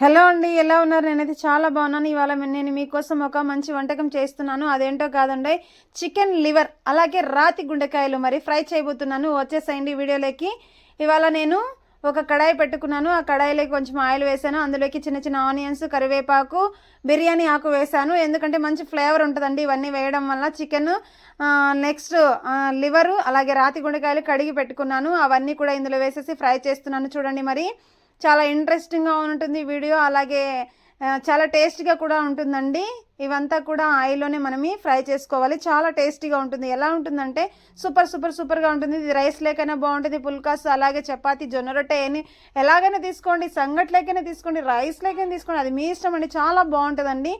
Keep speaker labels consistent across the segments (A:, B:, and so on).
A: Hello అండి ఎలా ఉన్నారు? నేనైతే చాలా బాగున్నాను. ఇవాళ నేను మీకోసం ఒక మంచి వంటకం చేస్తున్నాను. అదేంటో కాదండి చికెన్ లివర్ అలాగే రాతి గుండెకాయలు మరి ఫ్రై చేయబోతున్నాను. వచ్చేసేయండి వీడియోలోకి. ఇవాళ నేను ఒక కడాయి పెట్టుకున్నాను. ఆ కడాయిలోకి కొంచెం ఆయిల్ వేసాను. అందులోకి చిన్న చిన్న ఆనియన్స్ కరివేపాకు బిర్యానీ ఆకు వేసాను. ఎందుకంటే మంచి ఫ్లేవర్ ఉంటుందండి ఇవన్నీ వేయడం వల్ల. చికెన్ నెక్స్ట్ లివరు అలాగే రాతి గుండెకాయలు కడిగి పెట్టుకున్నాను. అవన్నీ కూడా ఇందులో వేసేసి ఫ్రై చేస్తున్నాను చూడండి మరి. చాలా ఇంట్రెస్టింగ్గా ఉంటుంది వీడియో. అలాగే చాలా టేస్టీగా కూడా ఉంటుందండి. ఇవంతా కూడా ఆయిల్లోనే మనమే ఫ్రై చేసుకోవాలి. చాలా టేస్టీగా ఉంటుంది. ఎలా ఉంటుందంటే సూపర్ సూపర్ సూపర్గా ఉంటుంది. ఇది రైస్ లేకైనా బాగుంటుంది. పుల్కాస్ అలాగే చపాతి జొన్న రొట్టె అని ఎలాగైనా తీసుకోండి. సంగట్లేకైనా తీసుకోండి. రైస్ లేకైనా తీసుకోండి. అది మీ ఇష్టం అండి. చాలా బాగుంటుందండి.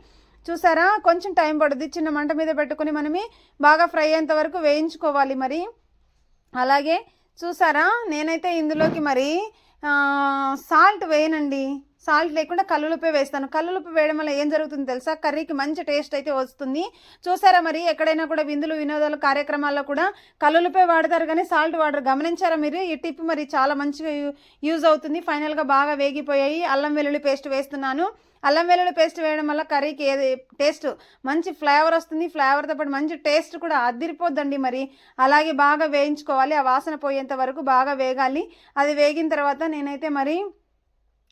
A: చూసారా? కొంచెం టైం పడుతుంది చిన్న మంట మీద పెట్టుకొని మనమే బాగా ఫ్రై అయ్యేంత వరకు వేయించుకోవాలి మరి. అలాగే చూసారా? నేనైతే ఇందులోకి మరి సాల్ట్ వేయనండి. సాల్ట్ లేకుండా కల్లులుపే వేస్తాను. కల్లులుప్పు వేయడం వల్ల ఏం జరుగుతుంది తెలుసా? కర్రీకి మంచి టేస్ట్ అయితే వస్తుంది. చూసారా మరి? ఎక్కడైనా కూడా విందులు వినోదాలు కార్యక్రమాల్లో కూడా కల్లులుపే వాడతారు కానీ సాల్ట్ వాడరు. గమనించారా మీరు? ఈ టిప్ మరి చాలా మంచిగా యూజ్ అవుతుంది. ఫైనల్గా బాగా వేగిపోయాయి. అల్లం వెల్లుల్లి పేస్ట్ వేస్తున్నాను. అల్లం వెల్లుల్లి పేస్ట్ వేయడం వల్ల కర్రీకి ఏది టేస్ట్ మంచి ఫ్లేవర్ వస్తుంది. ఫ్లేవర్తో పాటు మంచి టేస్ట్ కూడా అదిరిపోద్దండి మరి. అలాగే బాగా వేయించుకోవాలి. ఆ వాసన పోయేంత వరకు బాగా వేగాలి. అది వేగిన తర్వాత నేనైతే మరి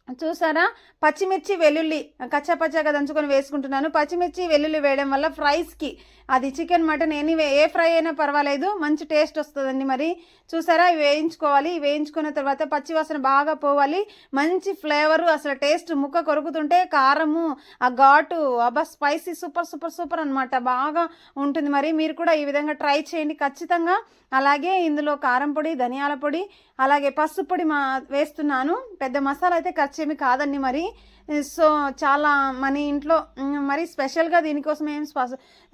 A: చూసారా? పచ్చిమిర్చి వెల్లుల్లి. కచ్చా పచ్చాగా దంచుకొని వేసుకుంటున్నాను. పచ్చిమిర్చి వెల్లుల్లి వేయడం వల్ల ఫ్రైస్కి అది చికెన్ మటన్ ఎనీవే ఏ ఫ్రై అయినా పర్వాలేదు. మంచి టేస్ట్ వస్తుందండి మరి. చూసారా? ఇవి వేయించుకోవాలి. వేయించుకున్న తర్వాత పచ్చి వాసన బాగా పోవాలి. మంచి ఫ్లేవరు అసలు టేస్ట్ ముక్క కొరుకుతుంటే కారము ఆ ఘాటు అబ్బా స్పైసీ సూపర్ సూపర్ సూపర్ అనమాట బాగా ఉంటుంది మరి. మీరు కూడా ఈ విధంగా ట్రై చేయండి ఖచ్చితంగా. అలాగే ఇందులో కారం పొడి ధనియాల పొడి అలాగే పసుపు పొడి మా వేస్తున్నాను. పెద్ద మసాలా అయితే ఖర్చు వచ్చేమి కాదండి మరి. సో చాలా మన ఇంట్లో మరి స్పెషల్గా దీనికోసం ఏం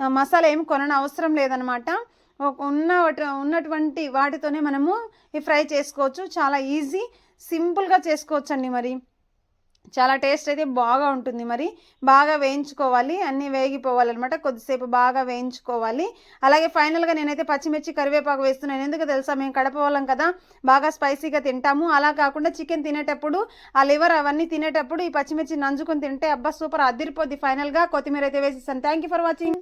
A: మసాలా ఏం కొనని అవసరం లేదనమాట ఒక ఉన్న వాటి- ఉన్నటువంటి వాటితోనే మనము ఈ ఫ్రై చేసుకోవచ్చు. చాలా ఈజీ సింపుల్గా చేసుకోవచ్చండి మరి. చాలా టేస్ట్ అయితే బాగా ఉంటుంది మరి. బాగా వేయించుకోవాలి అన్నీ వేగిపోవాలన్నమాట. కొద్దిసేపు బాగా వేయించుకోవాలి. అలాగే ఫైనల్గా నేనైతే పచ్చిమిర్చి కరివేపాకు వేస్తున్నాను. ఎందుకు తెలుసా మేము కడప వాళ్ళం కదా బాగా స్పైసీగా తింటాము. అలా కాకుండా చికెన్ తినేటప్పుడు ఆ లివర్ అవన్నీ తినేటప్పుడు ఈ పచ్చిమిర్చి నంజుకొని తింటే అబ్బా సూపర్ అదిరిపోద్ది ఫైనల్గా. కొత్తిమీర అయితే వేసేస్తాను థ్యాంక్ యూ ఫర్ వాచింగ్